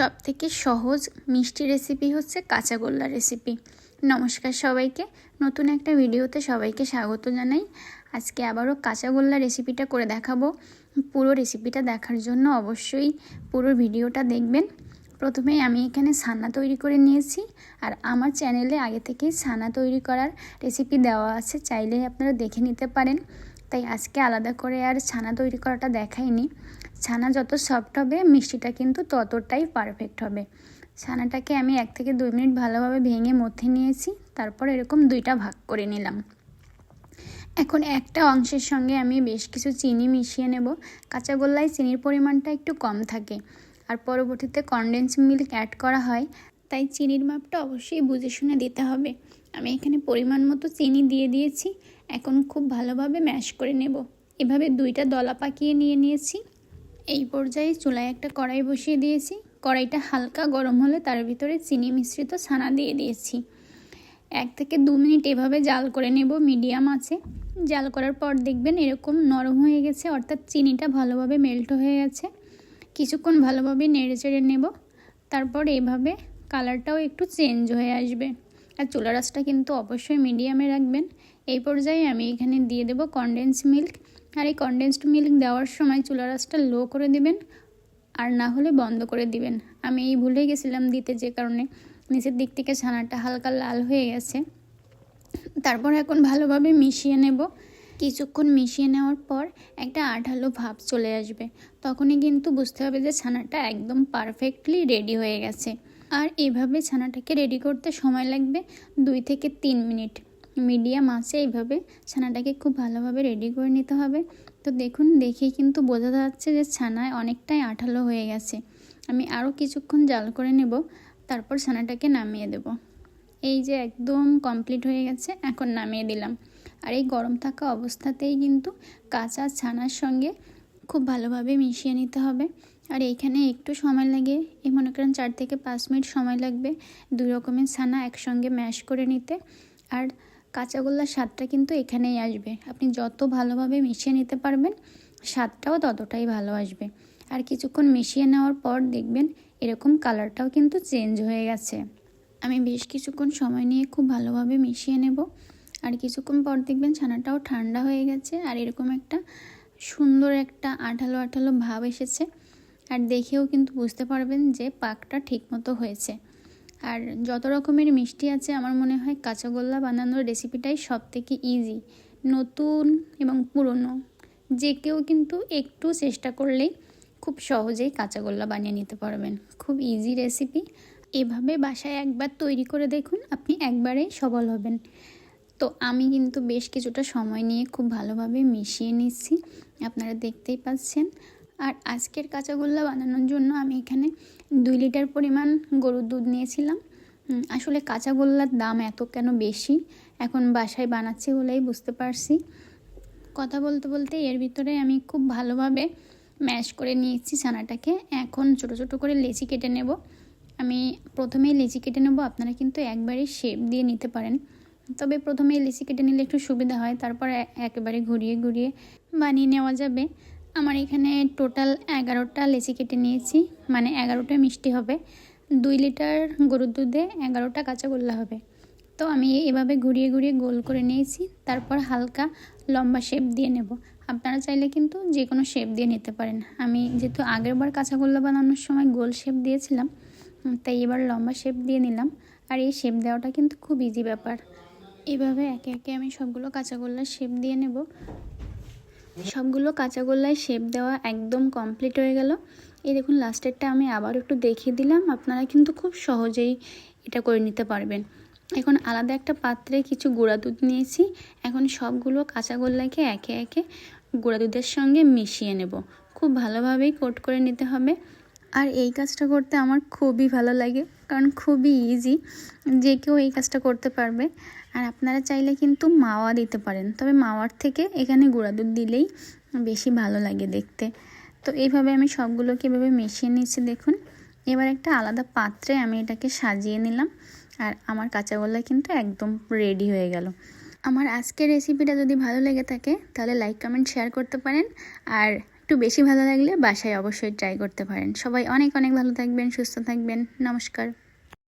সব থেকে সহজ মিষ্টি রেসিপি হচ্ছে কাঁচাগোল্লা রেসিপি নমস্কার সবাইকে। নতুন একটা ভিডিওতে সবাইকে স্বাগত জানাই। আজকে আবারও কাঁচাগোল্লা রেসিপিটা করে দেখাবো। পুরো রেসিপিটা দেখার জন্য অবশ্যই পুরো ভিডিওটা দেখবেন। প্রথমে আমি এখানে ছানা তৈরি করে নিয়েছি। আর আমার চ্যানেলে আগে থেকেই ছানা তৈরি করার রেসিপি দেওয়া আছে চাইলে আপনারা দেখে নিতে পারেন। তাই আজকে আলাদা করে আর ছানা তৈরি করাটা দেখাইনি। ছানা যত সফট হবে, মিষ্টিটা কিন্তু ততটাই পারফেক্ট হবে। ছানাটাকে আমি এক থেকে দুই মিনিট ভালোভাবে ভেঙে মধ্যে নিয়েছি, তারপর এরকম দুইটা ভাগ করে নিলাম। এখন একটা অংশের সঙ্গে আমি বেশ কিছু চিনি মিশিয়ে নেব। কাঁচাগোল্লায় চিনির পরিমাণটা একটু কম থাকে, আর পরবর্তীতে কনডেন্স মিল্ক অ্যাড করা হয়। তাই চিনির মাপটা অবশ্যই বুঝে শুনে দিতে হবে। আমি এখানে পরিমাণ মতো চিনি দিয়ে দিয়েছি, এখন খুব ভালোভাবে ম্যাশ করে নেব। এভাবে দুইটা দলা পাকিয়ে নিয়ে নিয়েছি। এই পর্যায়ে চুলায় একটা কড়াই বসিয়ে দিয়েছি। কড়াইটা হালকা গরম হলে তার ভিতরে চিনি মিশ্রিত ছানা দিয়ে দিয়েছি। এক থেকে দু মিনিট এভাবে জাল করে নেব, মিডিয়াম আছে। জাল করার পর দেখবেন এরকম নরম হয়ে গেছে, অর্থাৎ চিনিটা ভালোভাবে মেল্ট হয়ে গেছে। কিছুক্ষণ ভালোভাবে নেড়ে চেড়ে নেব। তারপর এভাবে কালারটাও একটু চেঞ্জ হয়ে আসবে। আর চুলা রাসটা কিন্তু অবশ্যই মিডিয়ামে রাখবেন। এই পর্যায়ে আমি এখানে দিয়ে দেব কনডেন্স মিল্ক আর এই কনডেন্সড মিল্ক দেওয়ার সময় চুলা রাসটা লো করে দিবেন আর না হলে বন্ধ করে দিবেন। আমি এই ভুলে গেছিলাম দিতে যে কারণে। নিচের দিক থেকে ছানাটা হালকা লাল হয়ে গেছে। তারপর এখন ভালোভাবে মিশিয়ে নেব। কিছুক্ষণ মিশিয়ে নেওয়ার পর একটা আঠালো ভাব চলে আসবে। তখনই কিন্তু বুঝতে হবে যে ছানাটা একদম পারফেক্টলি রেডি হয়ে গেছে। আর এভাবে ছানাটাকে রেডি করতে সময় লাগবে দুই থেকে তিন মিনিট। মিডিয়াম আছে এইভাবে, ছানাটাকে খুব ভালোভাবে রেডি করে নিতে হবে। তো দেখুন দেখেই কিন্তু বোঝা যাচ্ছে যে ছানায় অনেকটাই আঠালো হয়ে গেছে। আমি আরও কিছুক্ষণ জাল করে নেব, তারপর ছানাটাকে নামিয়ে দেব। এই যে একদম কমপ্লিট হয়ে গেছে, এখন নামিয়ে দিলাম। আর এই গরম থাকা অবস্থাতেই কিন্তু কাঁচা ছানার সঙ্গে খুব ভালোভাবে মিশিয়ে নিতে হবে। আর এইখানে একটু সময় লাগে এই মনে করেন চার থেকে পাঁচ মিনিট সময় লাগবে দুই রকমের ছানা একসঙ্গে ম্যাশ করে নিতে। আর কাঁচাগোল্লার স্বাদটা কিন্তু এখানেই আসবে। আপনি যত ভালোভাবে মিশিয়ে নিতে পারবেন, স্বাদটাও ততটাই ভালো আসবে। আর কিছুক্ষণ মিশিয়ে নেওয়ার পর দেখবেন এরকম কালারটাও কিন্তু চেঞ্জ হয়ে গেছে। আমি বেশ কিছুক্ষণ সময় নিয়ে খুব ভালোভাবে মিশিয়ে নেব। আর কিছুক্ষণ পর দেখবেন ছানাটাও ঠান্ডা হয়ে গেছে আর এরকম একটা সুন্দর একটা আঠালো আঠালো ভাব এসেছে। আর দেখেও কিন্তু বুঝতে পারবেন যে পাকটা ঠিকমতো হয়েছে। আর যত রকমের মিষ্টি আছে, আমার মনে হয় কাঁচাগোল্লা বানানোর রেসিপিটাই সব থেকে ইজি নতুন এবং পুরনো। যে কেউ কিন্তু একটু চেষ্টা করলেই খুব সহজেই কাঁচাগোল্লা বানিয়ে নিতে পারবেন। খুব ইজি রেসিপি এভাবে বাসায় একবার তৈরি করে দেখুন, আপনি একবারেই সবল হবেন। তো আমি কিন্তু বেশ কিছুটা সময় নিয়ে খুব ভালোভাবে মিশিয়ে নিচ্ছি। আপনারা দেখতেই পাচ্ছেন। আর আজকের কাঁচাগোল্লা বানানোর জন্য আমি এখানে দুই লিটার পরিমাণ গরুর দুধ নিয়েছিলাম। আসলে কাঁচাগোল্লার দাম এত কেন বেশি? এখন বাসায় বানাচ্ছি বলেই বুঝতে পারছি। কথা বলতে বলতে এর ভিতরে আমি খুব ভালোভাবে ম্যাশ করে নিয়েছি ছানাটাকে। এখন ছোট ছোট করে লেচি কেটে নেব। আমি প্রথমেই লেচি কেটে নেব, আপনারা কিন্তু একবারে শেপ দিয়ে নিতে পারেন। তবে প্রথমে লেচি কেটে নিলে একটু সুবিধা হয়, তারপর একেবারে ঘুরিয়ে ঘুরিয়ে বানিয়ে নেওয়া যাবে। আমার এখানে টোটাল এগারোটা লেচি কেটে নিয়েছি। মানে এগারোটা মিষ্টি হবে। দুই লিটার গরুর দুধে এগারোটা কাঁচাগোল্লা হবে। তো আমি এভাবে ঘুরিয়ে ঘুরিয়ে গোল করে নিয়েছি। তারপর হালকা লম্বা শেপ দিয়ে নেব। আপনারা চাইলে কিন্তু যে কোনো শেপ দিয়ে নিতে পারেন। আমি যেহেতু আগের বার কাঁচাগোল্লা বানানোর সময় গোল শেপ দিয়েছিলাম তাই এবার লম্বা শেপ দিয়ে নিলাম। আর এই শেপ দেওয়াটা কিন্তু খুব ইজি ব্যাপার। এভাবে একে একে আমি সবগুলো কাঁচাগোল্লার শেপ দিয়ে নেব। সবগুলো কাঁচাগোল্লায় শেপ দেওয়া একদম কমপ্লিট হয়ে গেল। এই দেখুন লাস্টেরটা আমি আবার একটু দেখিয়ে দিলাম। আপনারা কিন্তু খুব সহজেই এটা করে নিতে পারবেন। এখন আলাদা একটা পাত্রে কিছু গুঁড়া দুধ নিয়েছি। এখন সবগুলো কাঁচাগোল্লাকে একে একে গুঁড়া দুধের সঙ্গে মিশিয়ে নেব। খুব ভালোভাবেই কোট করে নিতে হবে। আর এই কাজটা করতে আমার খুবই ভালো লাগে, কারণ খুবই ইজি যে কেউ এই কাজটা করতে পারবে। আর আপনারা চাইলে কিন্তু মাওয়া দিতে পারেন, তবে মাওয়ার থেকে এখানে গুঁড়া দুধ দিলেই বেশি ভালো লাগে দেখতে। তো এইভাবে আমি সবগুলোকে এভাবে মিশিয়ে নিচ্ছি দেখুন। এবার একটা আলাদা পাত্রে আমি এটাকে সাজিয়ে নিলাম, আর আমার কাঁচাগোল্লা কিন্তু একদম রেডি হয়ে গেল। আমার আজকের রেসিপিটা যদি ভালো লেগে থাকে, তাহলে লাইক কমেন্ট শেয়ার করতে পারেন। আর একটু বেশি ভালো লাগলে বাসায় অবশ্যই ট্রাই করতে পারেন। সবাই অনেক অনেক ভালো থাকবেন, সুস্থ থাকবেন। নমস্কার।